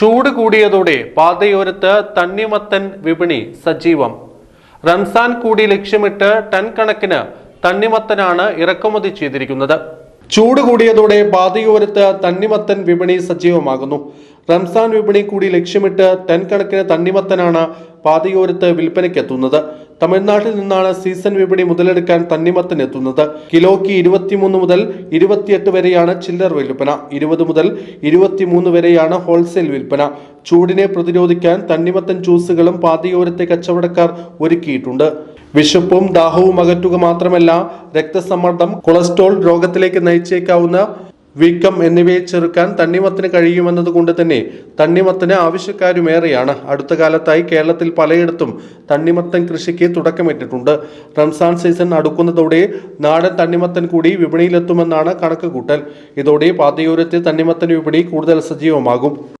ചൂട് കൂടിയതോടെ പാതയോരത്ത് തണ്ണിമത്തൻ വിപണി സജീവം. റംസാൻ കൂടി ലക്ഷ്യമിട്ട് ടൺ കണക്കിന് തണ്ണിമത്തനാണ് ഇറക്കുമതി ചെയ്തിരിക്കുന്നത്. ചൂട് കൂടിയതോടെ പാതയോരത്ത് തണ്ണിമത്തൻ വിപണി സജീവമാകുന്നു. റംസാൻ വിപണി കൂടി ലക്ഷ്യമിട്ട് ടൺ കണക്കിന് തണ്ണിമത്തനാണ് പാതയോരത്ത് വിൽപ്പനയ്ക്കെത്തുന്നത്. തമിഴ്നാട്ടിൽ നിന്നാണ് സീസൺ വിപണി മുതലെടുക്കാൻ തണ്ണിമത്തൻ എത്തുന്നത് കിലോയ്ക്ക് ഇരുപത്തിമൂന്ന് മുതൽ ഇരുപത്തിയെട്ട് വരെയാണ് ചില്ലർ വിൽപ്പന. ഇരുപത് മുതൽ ഇരുപത്തിമൂന്ന് വരെയാണ് ഹോൾസെയിൽ വിൽപ്പന. ചൂടിനെ പ്രതിരോധിക്കാൻ തണ്ണിമത്തൻ ജ്യൂസുകളും പാതയോരത്തെ കച്ചവടക്കാർ ഒരുക്കിയിട്ടുണ്ട്. വിശപ്പും ദാഹവും അകറ്റുക മാത്രമല്ല രക്തസമ്മർദ്ദം കൊളസ്ട്രോൾ രോഗത്തിലേക്ക് നയിച്ചേക്കാവുന്ന വീക്കം എന്നിവയെ ചെറുക്കാൻ തണ്ണിമത്തിന് കഴിയുമെന്നതുകൊണ്ട് തന്നെ തണ്ണിമത്തിന് ആവശ്യക്കാരുമേറെയാണ്. അടുത്ത കാലത്തായി കേരളത്തിൽ പലയിടത്തും തണ്ണിമത്തൻ കൃഷിക്ക് തുടക്കമിട്ടിട്ടുണ്ട്. റംസാൻ സീസൺ അടുക്കുന്നതോടെ നാടൻ തണ്ണിമത്തൻ കൂടി വിപണിയിലെത്തുമെന്നാണ് കണക്കുകൂട്ടൽ. ഇതോടെ പാതയോരത്തെ തണ്ണിമത്തൻ വിപണി കൂടുതൽ സജീവമാകും.